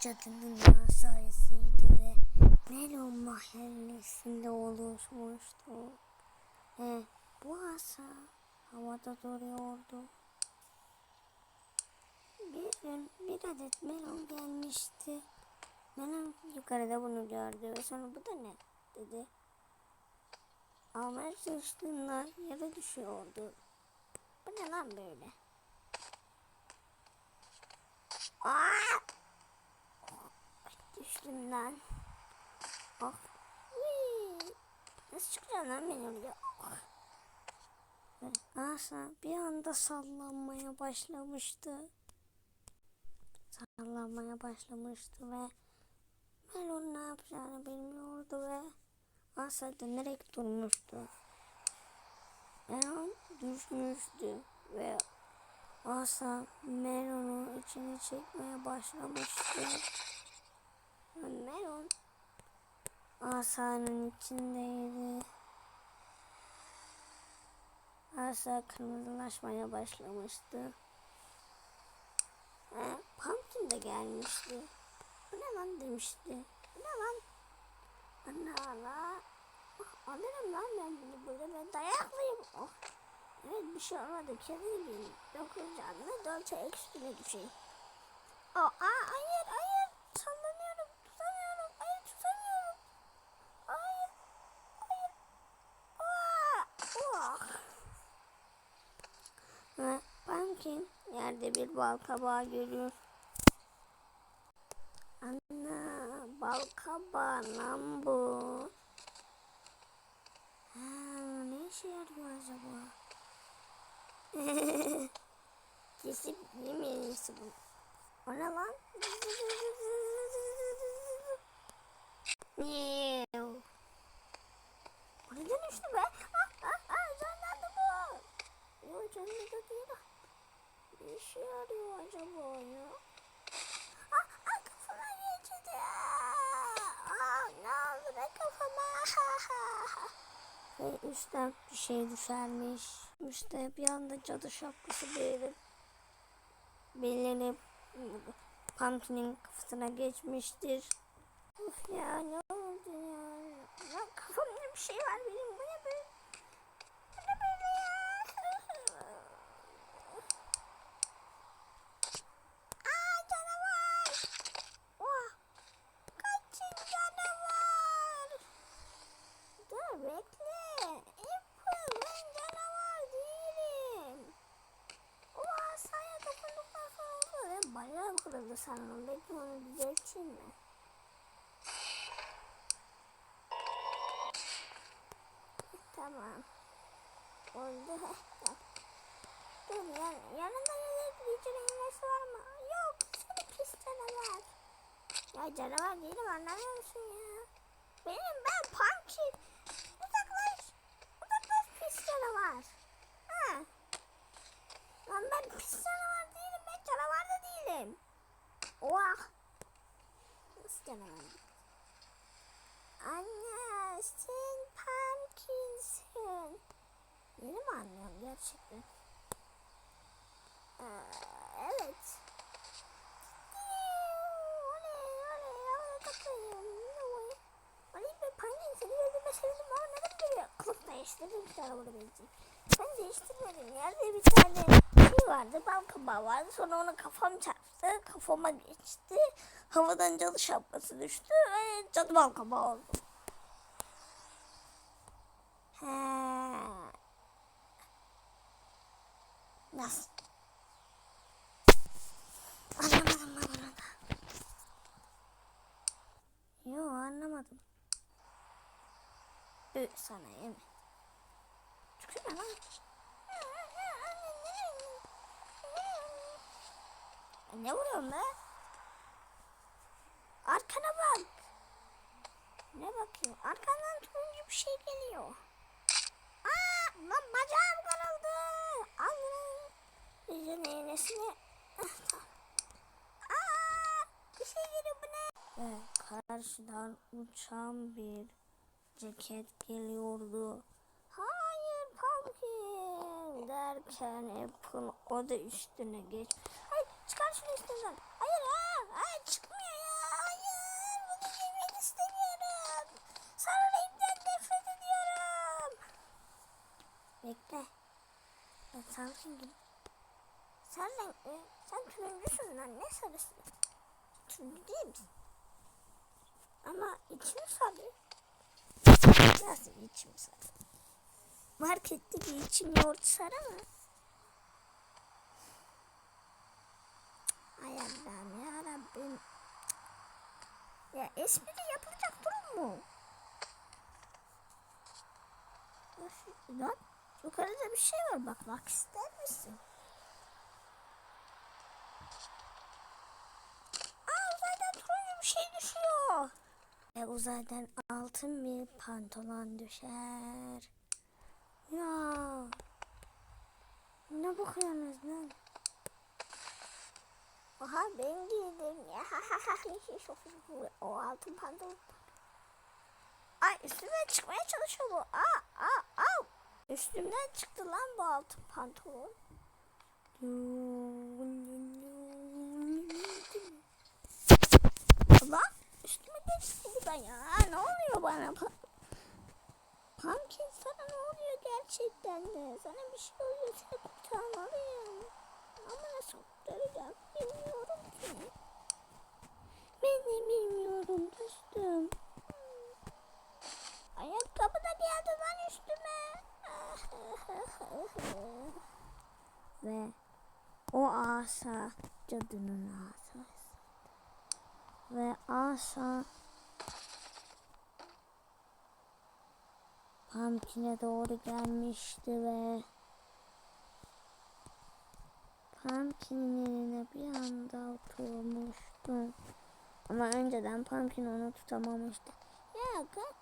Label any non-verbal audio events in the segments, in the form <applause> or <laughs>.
cadının asayesiydi ve Melon mahallesinde oluşmuştu. Ve bu asa havada duruyordu. Bir gün bir adet melon gelmişti. Melon yukarıda bunu gördü ve sonra bu da ne dedi. Almaya çalıştığında yere düşüyordu. Bu ne lan böyle? Aa! Lan. Oh. Nasıl çıkacaksın lan beni oraya? Oh. Asa bir anda sallanmaya başlamıştı. Sallanmaya başlamıştı ve Melon ne yapacağını bilmiyordu ve Asa dönerek durmuştu. Melon düşmüştü ve Asa Melon'u içine çekmeye başlamıştı. Ve Melon Asa'nın içindeydi. Asa kırmızılaşmaya başlamıştı. Ve Pumpkin de gelmişti. Bu ne lan demişti. Bu ne lan? Ana ana. Ah, alırım lan ben bunu böyle ben dayaklıyım. Oh. Evet bir şey olmadı. Kedi gibiyim. Dokuz canlı dört ekstra düşeyim. Aa, aa hayır hayır. Sallanıyorum. Tutamıyorum. Hayır tutamıyorum. Hayır. Hayır. Aa, oh. Ve Yerde bir bal kabağı görüyor. Ana bal kabağı lan bu. Ha, ne işe yarıyor acaba? <laughs> Kesip yemeyiz bu. O ne lan? Miau. O ne dönüştü be? Ah, ah, ah, canlandı bu. Yok canlandı değil. Ne işe yarıyor acaba ya? Ah, ah, kafama geçti. Ah, ne oldu be kafama? Ve üstten bir şey düşermiş. İşte bir anda cadı şapkası belirip belirip Pumpkin'in kafasına geçmiştir. Of ya ne oldu ya? ya kafamda bir şey var benim. Bu ne böyle? Bu ne böyle ya? Aa canavar! Oha! Kaçın canavar! Dur bekle. Apple ben canavar değilim. O asaya dokunduktan sonra oldu. Ben sanırım. Belki onu düzelteyim mi? Tamam. Oldu. Tamam. Dur yan, yanında yedek bir iğnesi var mı? Yok. Seni pis canavar. Ya canavar değilim anlamıyor musun ya? Benim ben Pumpkin. Uzaklaş. Uzaklaş pis canavar. Ha. Lan ben pis canavar değilim. Ben canavar da değilim. Oha. Canavar? Anne sen Pumpkin'sin. Yeni mi anlıyorum gerçekten? Ee, evet. Kılık değiştirdin ki arabada benziyor? Ben değiştirmedim. Yerde bir tane şey vardı. Bal kabağı vardı. Sonra ona kafam çarptı. Kafama geçti. Havadan cadı şapkası düştü ve cadı bal kabağı oldu. He. Nasıl? Anlamadım ben. Yo anlamadım. Ü sana yeme. Çıkıyor lan. Ne vuruyorsun be? Arkana bak. Ne bakıyor? Arkandan turuncu bir şey geliyor. Aa, lan bacağım kırıldı. Al bunu. Yüzün iğnesini. Ah. Aa, bir şey geliyor bu ne? Ve karşıdan uçan bir ceket geliyordu. Hayır Pumpkin derken Apple o da üstüne geç. Çıkar şunu istiyorsan. Hayır ha. ha çıkmıyor ya. Hayır. Bunu yemek istemiyorum. Sarı renkten nefret ediyorum. Bekle. Ben sarı rengim. Sarı renk mi? Sen turuncusun e, lan. Ne sarısı? Turuncu değil misin? Ama içim sarı. Nasıl içim sarı? Markette bir içim yoğurt sarı mı? Ay Allah'ım ya Rabbim. Ya espri yapılacak durum mu? Lan yukarıda bir şey var bak bak ister misin? Aa uzaydan turuncu bir şey düşüyor. Ve uzaydan altın bir pantolon düşer. Ya. Ne bakıyorsunuz lan? Aha ben giydim ya. o altın pantolon. Ay üstümden çıkmaya çalışıyor bu. Aa, aa, aa. Üstümden çıktı lan bu altın pantolon. Lan üstüme geçti ben ya. Ne oluyor bana? Pumpkin sana ne oluyor gerçekten de? Sana bir şey oluyor seni kurtarmalıyım. Ama nasıl kurtaracağım bilmiyorum ki. Ben de bilmiyorum dostum. Ayakkabı da geldi lan üstüme. <laughs> Ve o asa cadının asası. Ve asa Pumpkin'e doğru gelmişti ve Pumpkin'in eline bir anda oturmuştu. Ama önceden Pumpkin onu tutamamıştı. Ya ka-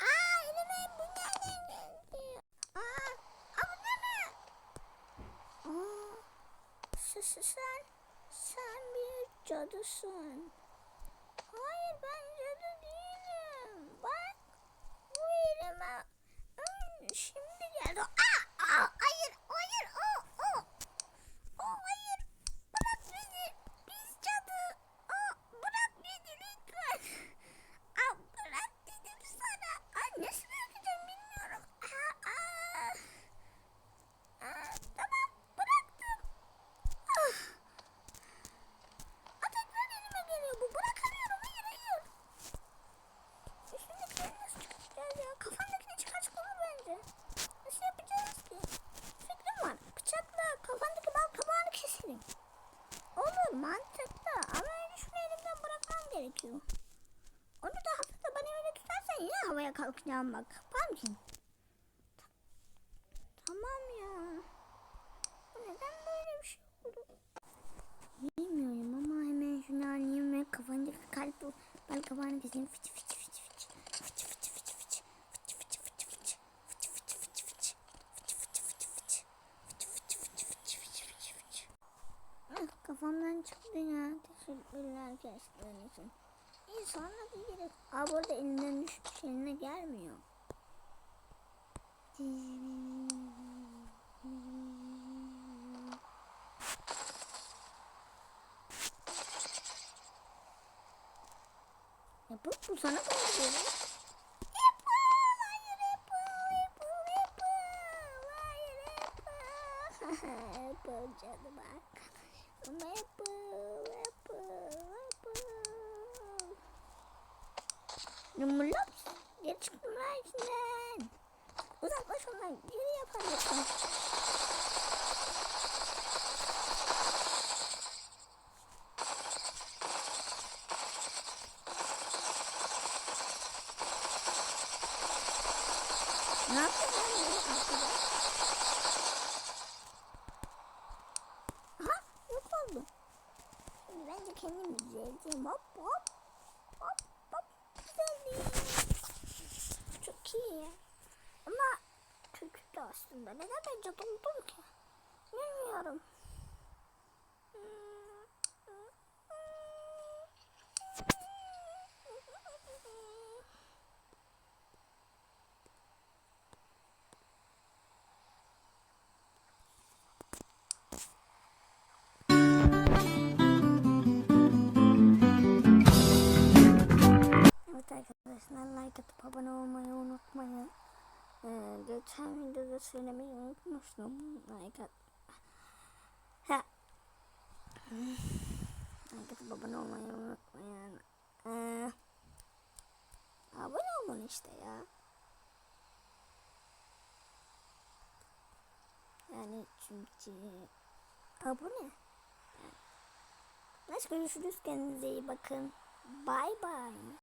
Aa elime bu nereden geldi? Aa, aa ne mi? Aa, s- s- sen, sen bir cadısın. Hayır ben cadı değilim. Bak bu elime şimdi geldi. Aa, aa, hayır hayır o o. O hayır bırak beni. Biz cadı. Aa, bırak beni lütfen. Aa, bırak dedim sana. Aa, nasıl bırakacağım bilmiyorum. Aa, aa. Aa, tamam bıraktım. Ah. Aa, tekrar elime geliyor bu. Bırakamıyorum. Hayır hayır. Üstündekileri nasıl çıkartacağız ya? Kafandakini çıkarsak olur bence. Nasıl yapacağız ki? Fikrim var. Bıçakla kafandaki bal kabağını keselim. Olur mantıklı ama önce şunu elimden bırakmam gerekiyor. Onu da hafifte bana öyle tutarsan yine havaya kalkacağım bak. Pumpkin. Tamam ya. Neden böyle bir şey oldu? Bilmiyorum ama hemen şunu alayım ve kafandaki kalp bal kabağını keseyim. Fıçı fıçı fıçı fıçı. Kafamdan çıktı ya. Teşekkürler kestiğin için. İyi sonra biliriz. Aa bu arada elinden eline gelmiyor. Apple bu sana oluyor? Apple, hayır Apple, Apple, Apple, hayır Apple. Apple canım arkadaşım. Apple, Apple, Apple. Numurlaps, geri çıktım lan içinden. Uzaklaş ondan, geri yapamıyorsun. Ne yapıyorsun lan? Aha yok oldu. Şimdi bence kendim düzelteyim. Hop hop. Hop hop. Düzeldim. Çok iyi. Ama kötü de aslında. Neden ben cadı oldum ki? Bilmiyorum. Evet arkadaşlar like atıp abone olmayı unutmayın. Ee, geçen videoda söylemeyi unutmuştum. Like at. Ha. Like atıp abone olmayı unutmayın. Ee, abone olun işte ya. Yani çünkü abone. Neyse görüşürüz kendinize iyi bakın. Bye bye.